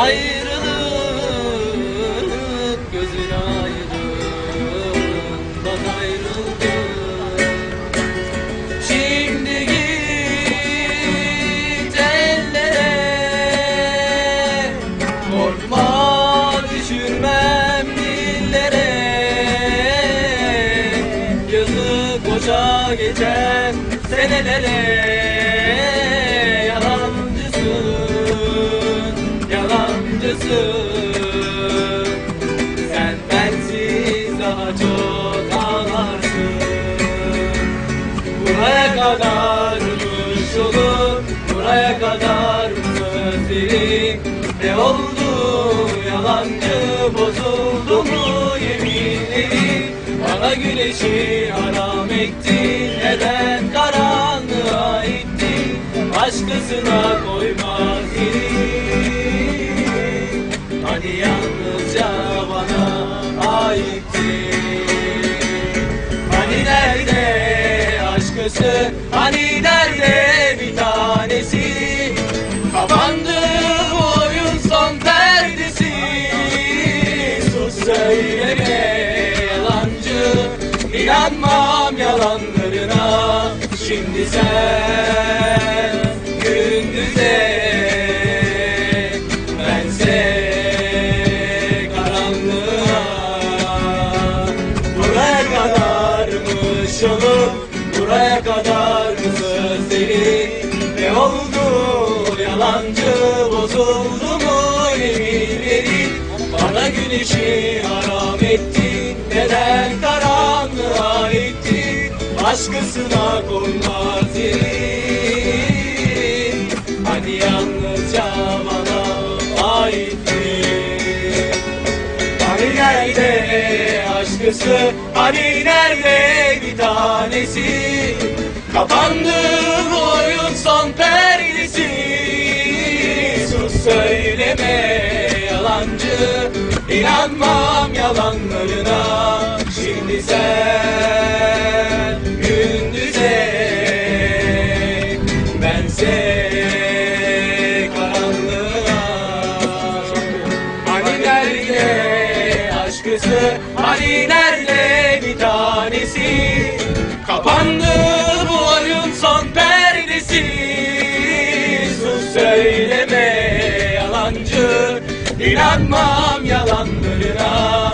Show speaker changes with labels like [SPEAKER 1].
[SPEAKER 1] Ayrılık gözün ayrılığından ayrıldım Şimdi git ellere Korkma düşürmem dillere. Yazık boşa geçen senelere yalancısın Sen bensiz daha çok ağlarsın Buraya kadarmış yolum Buraya kadarmış sözlerim Ne oldu yalancı bozuldu mu yeminlerim Bana güneşi haram ettin Neden karanlığa ittin Başkasına koymaz yerin Hani yalnızca bana aitti Hani nerede aşkısı Hani nerede bir tanesi? Kapandı bu oyun son perdesi. Sus söyleme yalancı. İnanmam yalanlarına. Şimdi sen Mı sözlerin Ne oldu yalancı bozuldu mu yeminlerin Bana güneşi haram ettin Neden karanlığa ittin Başkasına koymaz yerin. Hani yalnızca bana Hani nerede aşkısı? Hani nerede bir tanesi Kapandı bu oyun son perdesi. Sus söyleme yalancı. İnanmam yalanlarına. Şimdi sen gündüze. Bense karanlığa. Hani nerede aşkısı? Hani nerede söyleme yalancı. İnanmam yalanlarına